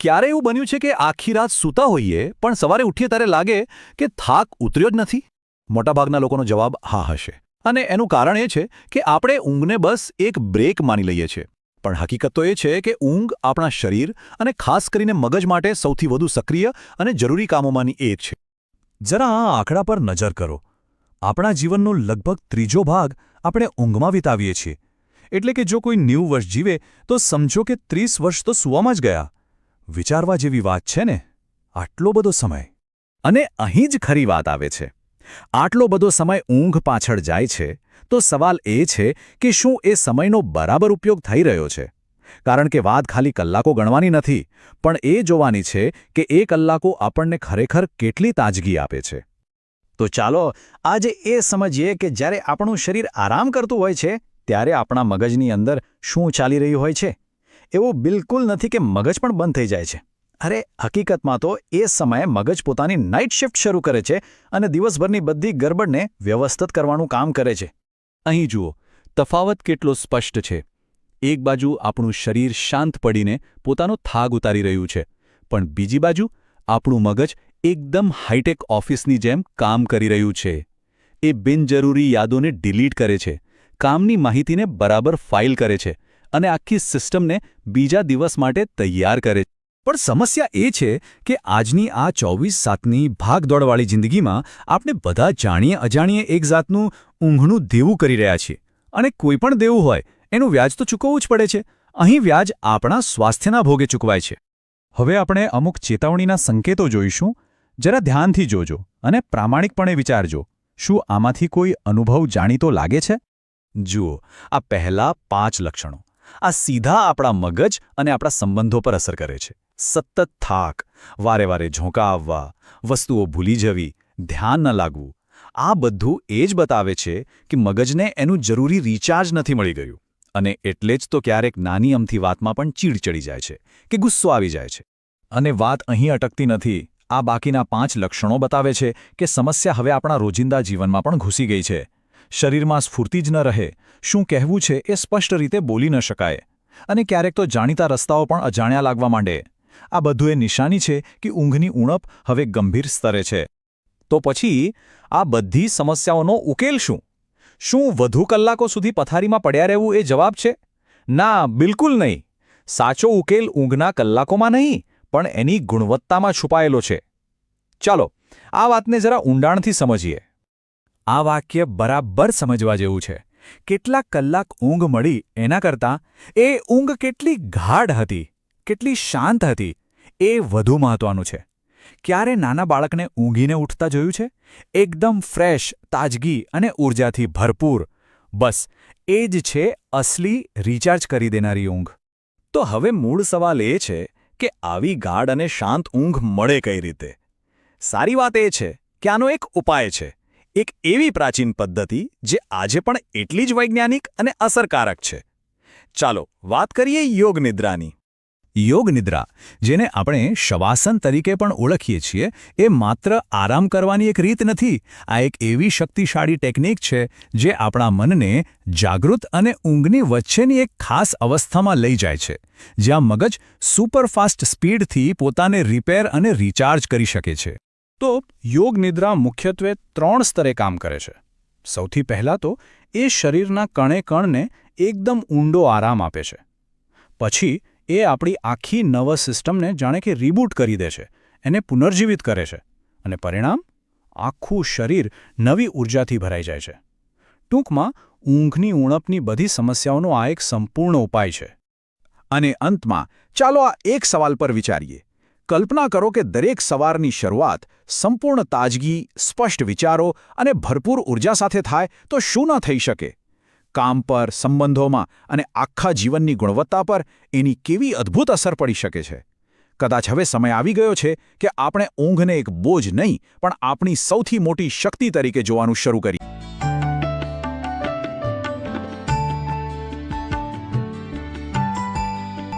ક્યારે એવું બન્યું છે કે આખી રાત સૂતા હોઈએ, પણ સવારે ઉઠીએ ત્યારે લાગે કે થાક ઉતર્યો જ નથી? મોટાભાગના લોકોનો જવાબ હા હશે. અને એનું કારણ એ છે કે આપણે ઊંઘને બસ એક બ્રેક માની લઈએ છીએ. પણ હકીકત તો એ છે કે ઊંઘ આપણા શરીર અને ખાસ કરીને મગજ માટે સૌથી વધુ સક્રિય અને જરૂરી કામોમાંની એક છે. જરા આ આંકડા પર નજર કરો. આપણા જીવનનો લગભગ ત્રીજો ભાગ આપણે ઊંઘમાં વિતાવીએ છીએ. એટલે કે જો કોઈ નેવું વર્ષ જીવે, તો સમજો કે ત્રીસ વર્ષ તો સૂવામાં જ ગયા. વિચારવા જેવી વાત છે ને? આટલો બધો સમય. અને અહીં જ ખરી વાત આવે છે. આટલો બધો સમય ઊંઘ પાછળ જાય છે, તો સવાલ એ છે કે શું એ સમયનો બરાબર ઉપયોગ થઈ રહ્યો છે? કારણ કે વાત ખાલી કલાકો ગણવાની નથી, પણ એ જોવાની છે કે એ કલાકો આપણને ખરેખર કેટલી તાજગી આપે છે. તો ચાલો, આજે એ સમજીએ કે જ્યારે આપણું શરીર આરામ કરતું હોય છે, ત્યારે આપણા મગજની અંદર શું ચાલી રહ્યું હોય છે? એવું બિલકુલ નથી કે મગજ પણ બંધ થઈ જાય છે. અરે, હકીકતમાં તો એ સમયે મગજ પોતાની નાઇટ શિફ્ટ શરૂ કરે છે અને દિવસભરની બધી ગરબડને વ્યવસ્થિત કરવાનું કામ કરે છે. અહીં જુઓ, તફાવત કેટલો સ્પષ્ટ છે. એક બાજુ આપણું શરીર શાંત પડીને પોતાનો થાગ ઉતારી રહ્યું છે, પણ બીજી બાજુ આપણું મગજ એકદમ હાઈટેક ઓફિસની જેમ કામ કરી રહ્યું છે. એ બિનજરૂરી યાદોને ડિલીટ કરે છે, કામની માહિતીને બરાબર ફાઇલ કરે છે અને આખી સિસ્ટમને બીજા દિવસ માટે તૈયાર કરે પણ સમસ્યા એ છે કે આજની આ ચોવીસ સાતની ભાગદોડવાળી જિંદગીમાં આપણે બધા જાણીએ અજાણીએ એક જાતનું ઊંઘનું દેવું કરી રહ્યા છીએ. અને કોઈ પણ દેવું હોય, એનું વ્યાજ તો ચૂકવવું જ પડે છે. અહીં વ્યાજ આપણા સ્વાસ્થ્યના ભોગે ચૂકવાય છે. હવે આપણે અમુક ચેતવણીના સંકેતો જોઈશું. જરા ધ્યાનથી જોજો અને પ્રામાણિકપણે વિચારજો, શું આમાંથી કોઈ અનુભવ જાણીતો લાગે છે? જુઓ, આ પહેલા પાંચ લક્ષણો. આ સીધા આપણા મગજ અને આપણા સંબંધો પર અસર કરે છે. સતત થાક, વારે વારે ઝોંકા આવવા, વસ્તુઓ ભૂલી જવી, ધ્યાન ન લાગવું, આ બધું એ જ બતાવે છે કે મગજને એનું જરૂરી રિચાર્જ નથી મળી ગયું. અને એટલે જ તો ક્યારેક નાની અમથી વાતમાં પણ ચીડ ચડી જાય છે કે ગુસ્સો આવી જાય છે. અને વાત અહીં અટકતી નથી. આ બાકીના પાંચ લક્ષણો બતાવે છે કે સમસ્યા હવે આપણા રોજિંદા જીવનમાં પણ ઘૂસી ગઈ છે. શરીરમાં સ્ફૂર્તિ જ ન રહે, શું કહેવું છે એ સ્પષ્ટ રીતે બોલી ન શકાય. અને ક્યારેક તો જાણીતા રસ્તાઓ પણ અજાણ્યા લાગવા માંડે. આ બધું એ નિશાની છે કે ઊંઘની ઉણપ હવે ગંભીર સ્તરે છે. તો પછી, આ બધી સમસ્યાઓનો ઉકેલ શું? શું વધુ કલાકો સુધી પથારીમાં પડ્યા રહેવું એ જવાબ છે? ના, બિલકુલ નહીં. સાચો ઉકેલ ઊંઘના કલાકોમાં નહીં, પણ એની ગુણવત્તામાં છુપાયેલો છે. ચાલો, આ વાતને જરા ઊંડાણથી સમજીએ. આ વાક્ય બરાબર સમજવા જેવું છે. કેટલાક કલાક ઊંઘ મળી એના કરતાં એ ઊંઘ કેટલી ગાઢ હતી, કેટલી શાંત હતી, એ વધુ મહત્વનું છે. ક્યારે નાના બાળકને ઊંઘીને ઉઠતા જોયું છે? એકદમ ફ્રેશ, તાજગી અને ઊર્જાથી ભરપૂર. બસ, એ જ છે અસલી રિચાર્જ કરી દેનારી ઊંઘ. તો હવે મૂળ સવાલ એ છે કે આવી ગાઢ અને શાંત ઊંઘ મળે કઈ રીતે? સારી વાત એ છે, કે આનો એક ઉપાય છે. એક એવી પ્રાચીન પદ્ધતિ જે આજે પણ એટલી જ વૈજ્ઞાનિક અને અસરકારક છે. ચાલો વાત કરીએ યોગ નિદ્રાની. યોગ નિદ્રા, જેને આપણે શવાસન તરીકે પણ ઓળખીએ છીએ, એ માત્ર આરામ કરવાની એક રીત નથી, આ એક એવી શક્તિશાળી ટેકનિક છે જે આપણા મનને જાગૃત અને ઊંઘની વચ્ચેની એક ખાસ અવસ્થામાં લઈ જાય છે, જ્યાં મગજ સુપરફાસ્ટ સ્પીડથી પોતાને રિપેર અને રિચાર્જ કરી શકે છે. તો યોગ નિદ્રા મુખ્યત્વે ત્રણ સ્તરે કામ કરે છે. સૌથી પહેલાં તો એ શરીરના કણે કણને એકદમ ઊંડો આરામ આપે છે. પછી એ આપણી આખી નર્વસ સિસ્ટમને જાણે કે રીબૂટ કરી દે છે, એને પુનર્જીવિત કરે છે અને પરિણામ? આખું શરીર નવી ઉર્જાથી ભરાઈ જાય છે. ટૂંકમાં, ઊંઘની ઉણપની બધી સમસ્યાઓનો આ એક સંપૂર્ણ ઉપાય છે. અને અંતમાં, ચાલો આ એક સવાલ પર વિચારીએ. કલ્પના કરો કે દરેક સવારની શરૂઆત સંપૂર્ણ તાજગી, સ્પષ્ટ વિચારો અને ભરપૂર ઊર્જા સાથે થાય તો શું ન થઈ શકે? કામ પર, સંબંધોમાં અને આખા જીવનની ગુણવત્તા પર એની કેવી અદ્ભુત અસર પડી શકે છે? કદાચ હવે સમય આવી ગયો છે કે આપણે ઊંઘને એક બોજ નહીં, પણ આપણી સૌથી મોટી શક્તિ તરીકે જોવાનું શરૂ કરીએ.